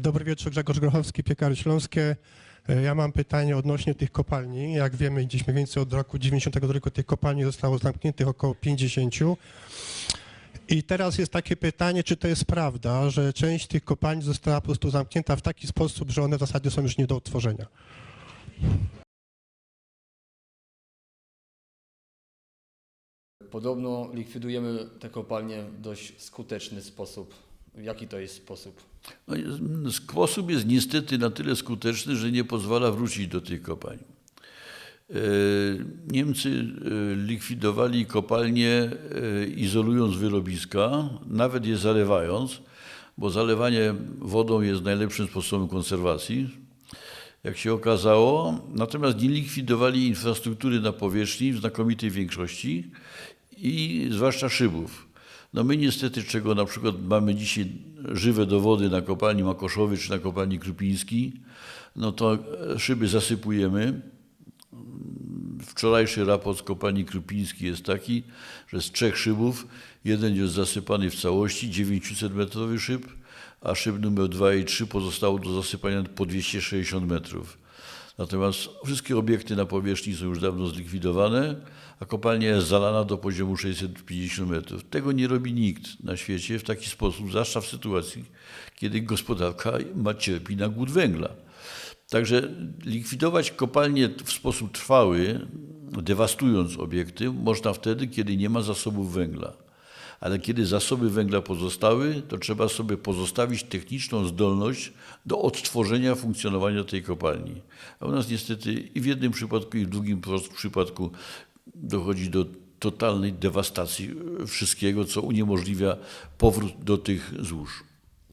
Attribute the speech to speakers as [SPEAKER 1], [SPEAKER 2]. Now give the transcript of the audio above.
[SPEAKER 1] Dobry wieczór, Grzegorz Grochowski, Piekary Śląskie. E, Ja mam pytanie odnośnie tych kopalni. Jak wiemy, gdzieś mniej więcej od roku 92 tych kopalni zostało zamkniętych około 50. I teraz jest takie pytanie, czy to jest prawda, że część tych kopalni została po prostu zamknięta w taki sposób, że one w zasadzie są już nie do odtworzenia.
[SPEAKER 2] Podobno likwidujemy te kopalnie w dość skuteczny sposób. Jaki to jest sposób?
[SPEAKER 3] No, jest- sposób jest niestety na tyle skuteczny, że nie pozwala wrócić do tych kopalń. E, Niemcy e, likwidowali kopalnie izolując wyrobiska, nawet je zalewając, bo zalewanie wodą jest najlepszym sposobem konserwacji, jak się okazało. Natomiast nie likwidowali infrastruktury na powierzchni w znakomitej większości i zwłaszcza szybów. No my niestety, czego na przykład mamy dzisiaj żywe dowody na kopalni Makoszowy czy na kopalni Krupiński, no to e, szyby zasypujemy. Wczorajszy raport z kopalni Krupiński jest taki, że z trzech szybów jeden jest zasypany w całości, 900-metrowy szyb, a szyb numer 2 i 3 pozostało do zasypania po 260 metrów. Natomiast wszystkie obiekty na powierzchni są już dawno zlikwidowane, a kopalnia jest zalana do poziomu 650 metrów. Tego nie robi nikt na świecie w taki sposób, zwłaszcza w sytuacji, kiedy gospodarka ma cierpi na głód węgla. Także likwidować kopalnie w sposób trwały, dewastując obiekty, można wtedy, kiedy nie ma zasobów węgla. Ale kiedy zasoby węgla pozostały, to trzeba sobie pozostawić techniczną zdolność do odtworzenia funkcjonowania tej kopalni. A u nas niestety i w jednym przypadku, i w drugim przypadku dochodzi do totalnej dewastacji wszystkiego, co uniemożliwia powrót do tych złóż.